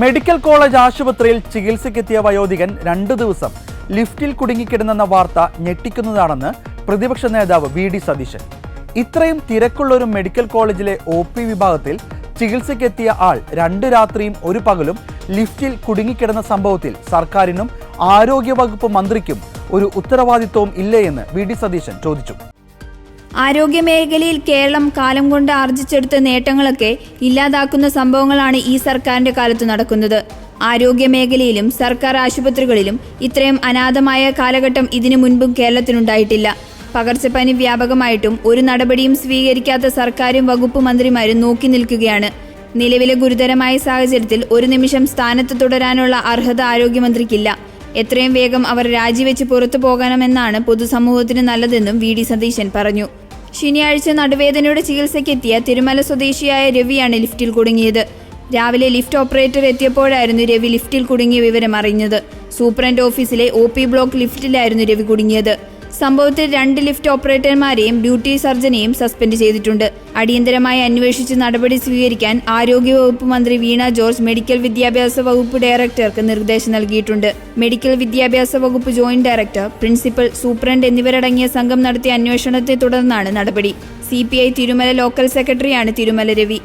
Medical college ആശുപത്രിയിൽ ചികിത്സയ്ക്കെത്തിയ വയോധികൻ രണ്ടു ദിവസം ലിഫ്റ്റിൽ കുടുങ്ങിക്കിടന്നെന്ന വാർത്ത ഞെട്ടിക്കുന്നതാണെന്ന് പ്രതിപക്ഷ നേതാവ് വി ഡി സതീശൻ. ഇത്രയും തിരക്കുള്ള ഒരു മെഡിക്കൽ കോളേജിലെ ഒ പി വിഭാഗത്തിൽ ചികിത്സയ്ക്കെത്തിയ ആൾ രണ്ട് രാത്രിയും ഒരു പകലും ലിഫ്റ്റിൽ കുടുങ്ങിക്കിടന്ന സംഭവത്തിൽ സർക്കാരിനും ആരോഗ്യവകുപ്പ് മന്ത്രിക്കും ഒരു ഉത്തരവാദിത്വവും ഇല്ലേ എന്ന് വി ഡി സതീശൻ ചോദിച്ചു. ആരോഗ്യമേഖലയിൽ കേരളം കാലം കൊണ്ട് ആർജിച്ചെടുത്ത നേട്ടങ്ങളൊക്കെ ഇല്ലാതാക്കുന്ന സംഭവങ്ങളാണ് ഈ സർക്കാരിന്റെ കാലത്ത് നടക്കുന്നത്. ആരോഗ്യമേഖലയിലും സർക്കാർ ആശുപത്രികളിലും ഇത്രയും അനാഥമായ കാലഘട്ടം ഇതിനു മുൻപും കേരളത്തിനുണ്ടായിട്ടില്ല. പകർച്ചപ്പനി വ്യാപകമായിട്ടും ഒരു നടപടിയും സ്വീകരിക്കാത്ത സർക്കാരും വകുപ്പ് മന്ത്രിമാരും നോക്കി നിൽക്കുകയാണ്. നിലവിലെ ഗുരുതരമായ സാഹചര്യത്തിൽ ഒരു നിമിഷം സ്ഥാനത്ത് തുടരാനുള്ള അർഹത ആരോഗ്യമന്ത്രിക്കില്ല. എത്രയും വേഗം അവർ രാജിവെച്ച് പുറത്തു പോകണമെന്നാണ് പൊതുസമൂഹത്തിന് നല്ലതെന്നും വി ഡി സതീശൻ പറഞ്ഞു. ശനിയാഴ്ച നടുവേദനയുടെ ചികിത്സയ്ക്കെത്തിയ തിരുമല സ്വദേശിയായ രവിയാണ് ലിഫ്റ്റിൽ കുടുങ്ങിയത്. രാവിലെ ലിഫ്റ്റ് ഓപ്പറേറ്റർ എത്തിയപ്പോഴായിരുന്നു രവി ലിഫ്റ്റിൽ കുടുങ്ങിയ വിവരം അറിഞ്ഞത് സൂപ്രണ്ട് ഓഫീസിലെ ഒ ബ്ലോക്ക് ലിഫ്റ്റിലായിരുന്നു രവി കുടുങ്ങിയത്. സംഭവത്തിൽ രണ്ട് ലിഫ്റ്റ് ഓപ്പറേറ്റർമാരെയും ഡ്യൂട്ടി സർജനെയും സസ്പെൻഡ് ചെയ്തിട്ടുണ്ട്. അടിയന്തരമായി അന്വേഷിച്ച് നടപടി സ്വീകരിക്കാൻ ആരോഗ്യവകുപ്പ് മന്ത്രി വീണ ജോർജ് മെഡിക്കൽ വിദ്യാഭ്യാസ വകുപ്പ് ഡയറക്ടർക്ക് നിർദ്ദേശം നൽകിയിട്ടുണ്ട്. മെഡിക്കൽ വിദ്യാഭ്യാസ വകുപ്പ് ജോയിന്റ് ഡയറക്ടർ പ്രിൻസിപ്പൽ സൂപ്രണ്ട് എന്നിവരടങ്ങിയ സംഘം നടത്തിയ അന്വേഷണത്തെ തുടർന്നാണ് നടപടി. സി തിരുമല ലോക്കൽ സെക്രട്ടറിയാണ് തിരുമല രവി.